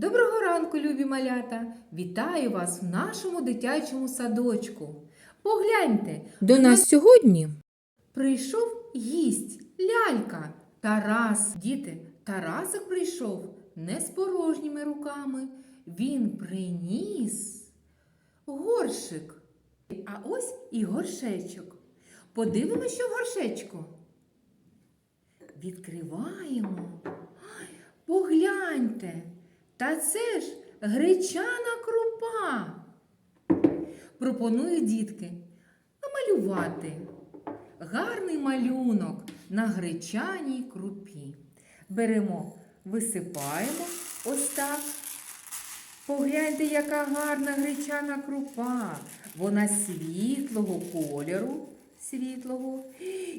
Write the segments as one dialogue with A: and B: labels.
A: Доброго ранку, любі малята! Вітаю вас в нашому дитячому садочку. Погляньте,
B: До нас сьогодні
A: прийшов гість, лялька, Тарас. Діти, Тарасик прийшов не з порожніми руками. Він приніс горшик. А ось і горшечок. Подивимося, що в горшечку. Відкриваємо. Погляньте, та це ж гречана крупа. Пропоную дітки намалювати гарний малюнок на гречаній крупі. Беремо, висипаємо ось так. Погляньте, яка гарна гречана крупа. Вона світлого кольору, світлого.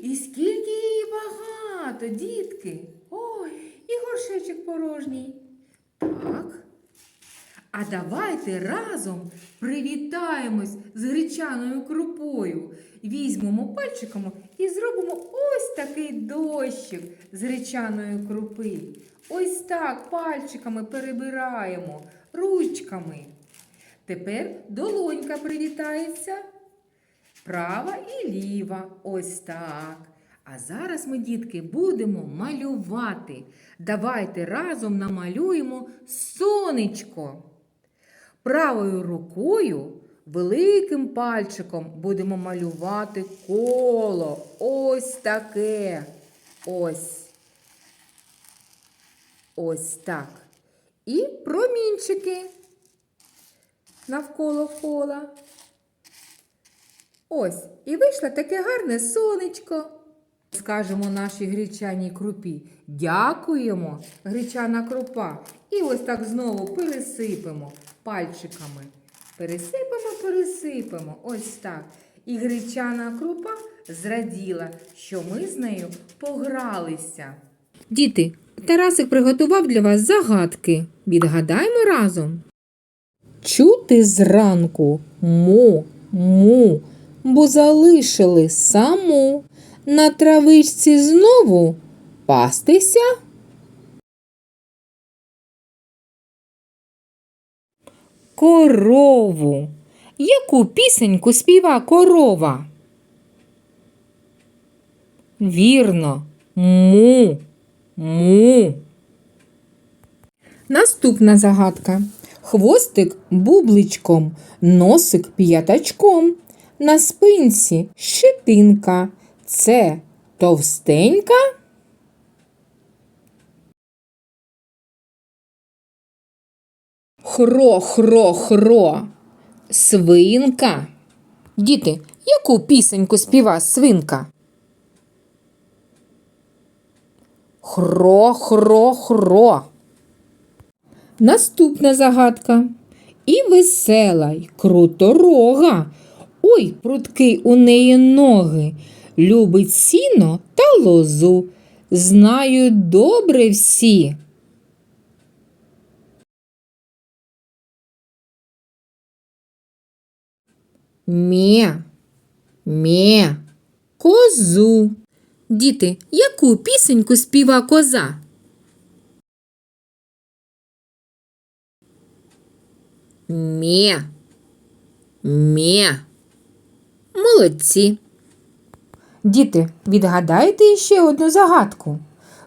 A: І скільки її багато, дітки. Ой, і горшечок порожній. Так. А давайте разом привітаємось з гречаною крупою. Візьмемо пальчиками і зробимо ось такий дощик з гречаної крупи. Ось так пальчиками перебираємо, ручками. Тепер долонька привітається. Права і ліва. Ось так. А зараз ми, дітки, будемо малювати. Давайте разом намалюємо сонечко. Правою рукою великим пальчиком будемо малювати коло. Ось таке. Ось. Ось так. І промінчики навколо кола. Ось, і вийшло таке гарне сонечко. Скажемо нашій гречаній крупі. Дякуємо, гречана крупа. І ось так знову пересипемо пальчиками. Пересипемо, пересипемо. Ось так. І гречана крупа зраділа, що ми з нею погралися.
B: діти, Тарасик приготував для вас загадки. Відгадаємо разом. Чути зранку му, му, бо залишили саму на травичці знову пастися. Корову. Яку пісеньку співа корова? Вірно, му, му. Наступна загадка. Хвостик бубличком, носик п'ятачком. На спинці щетинка. Це товстенька. Хро-хро-хро. Свинка. Діти, яку пісеньку співа свинка? Хро-хро-хро. Наступна загадка. І весела, й круторога. Ой, прудкий у неї ноги. Любить сіно та лозу. Знають добре всі. Мє, мє, козу. Діти, яку пісеньку співа коза? Мє, мє. Молодці. Діти, відгадайте ще одну загадку.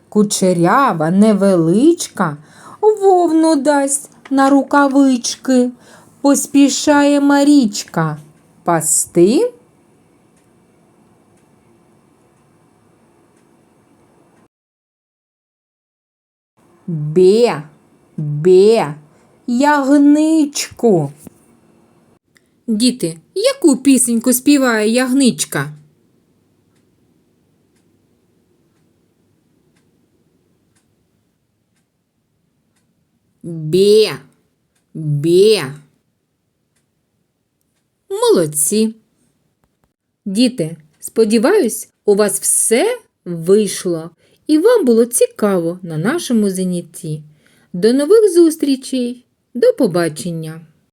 B: Кучерява, невеличка, вовну дасть на рукавички. Поспішає Марічка пасти. Бе, бе, ягничку. Діти, яку пісеньку співає ягничка? Бе, Бє. Молодці. Діти, сподіваюсь, у вас все вийшло і вам було цікаво на нашому занятті. До нових зустрічей. До побачення!